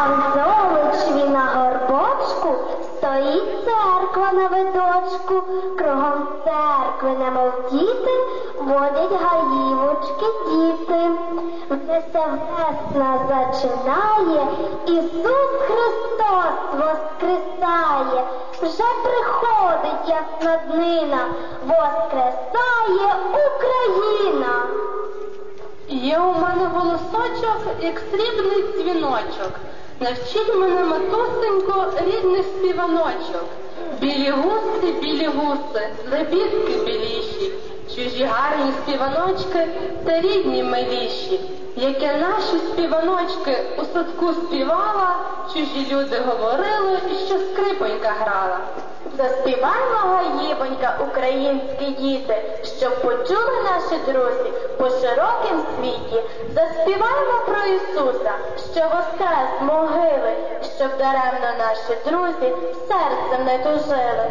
А в на горбочку стоїть церква на видочку. Кругом церкви, немов діти, водять гаївочки діти. Вже весна зачинає, Ісус Христос воскресає, вже приходить ясна днина, воскресає Україна. Є у мене голосочок, як срібний дзвіночок. Навчіть мене, матусенько, рідних співаночок. Білі гуси, білі гуси, лебідки біліші, чужі гарні співаночки та рідні миліші. Яке наші співаночки у садку співала, чужі люди говорили, що скрипонька грала. Заспіваймо гаїбонька, українські діти, щоб почули наші друзі по широкім світі. Заспіваймо про Ісуса, що воскрес могили, щоб даремно наші друзі серцем не тужили.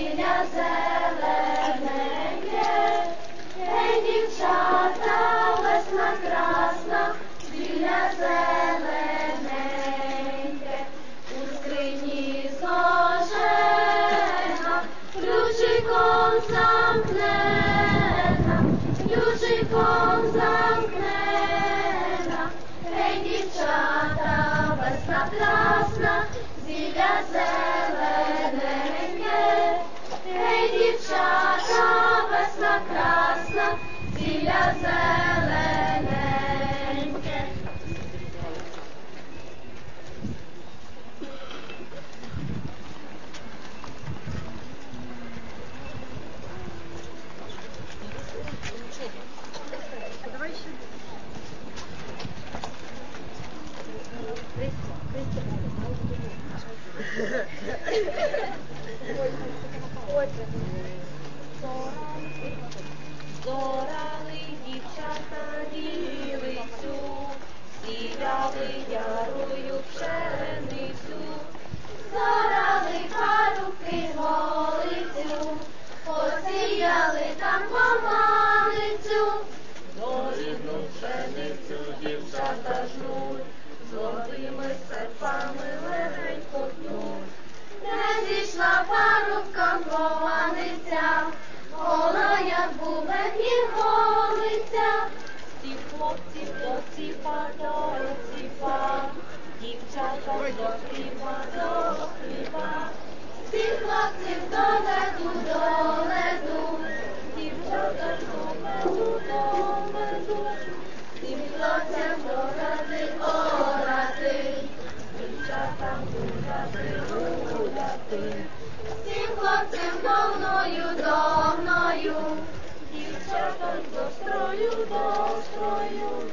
зілля зелене, ей, дівчата, весна красна, біля зелененьке, Дівчата до строю, до строю.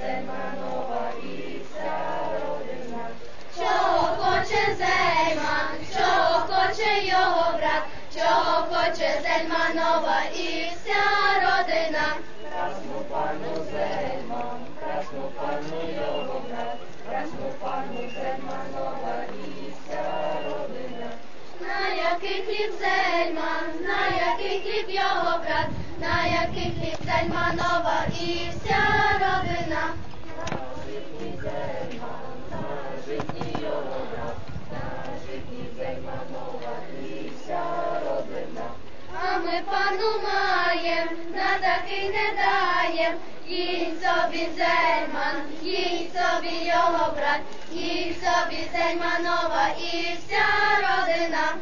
Зима нова віця родина, чого хоче зельман, чого хоче його брат, чого хоче зельманова і вся родина, красну пану зельман, красну пану його брат, красну пану зельманова і вся родина, на який хліб зельман, на який хліб його брат, на який хліб зельманова і вся родина. Ми пану маєм, на такий не даєм. Їй собі Зельман, їй собі його брат, їй собі Зельманова і вся родина.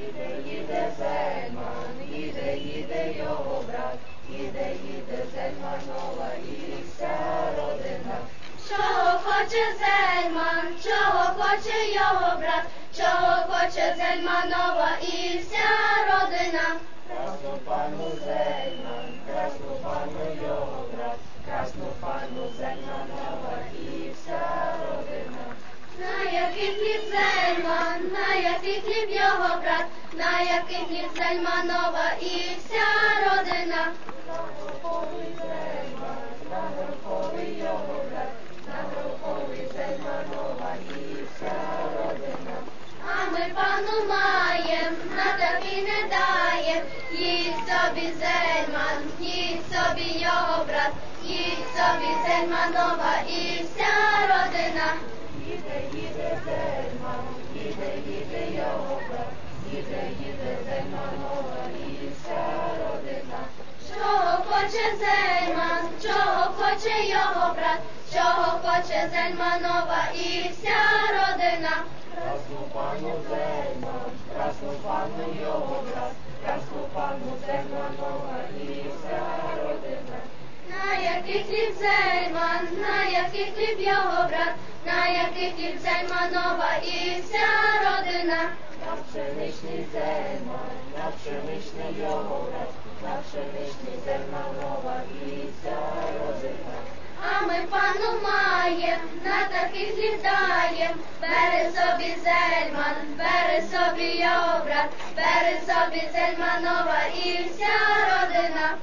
Їде, їде Зельман, їде, їде його брат, їде, їде Зельманова і вся родина. Чого хоче Зельман, чого хоче його брат, чого хоче Зельманова. Пану Зельман, красну пану його брат, красну пану Зельманова і вся родина. На який хліб Зельман, на який хліб його брат, на який хліб Зельманова і вся родина. На Зельман, на гроповий його брат, на гроповий Зельманова і вся родина. А ми пану маєм, собі Зельманова і вся родина. Їде, їде Зельман, їде, їде його брат, їде, їде Зельманова і вся родина. Чого хоче Зельман, чого хоче його брат, чого хоче Зельманова і вся родина. Красну пану Зельман, красну пану його який хліб Зельман, на який хліб його брат, на який хліб Зельманова і вся родина. На пшеничний Зельман, на пшеничний його брат, на пшеничний Зельманова і вся родина. А ми пану маєм, на такий хліб даєм. Бери собі Зельман, бери собі його брат, бери собі Зельманова і вся родина.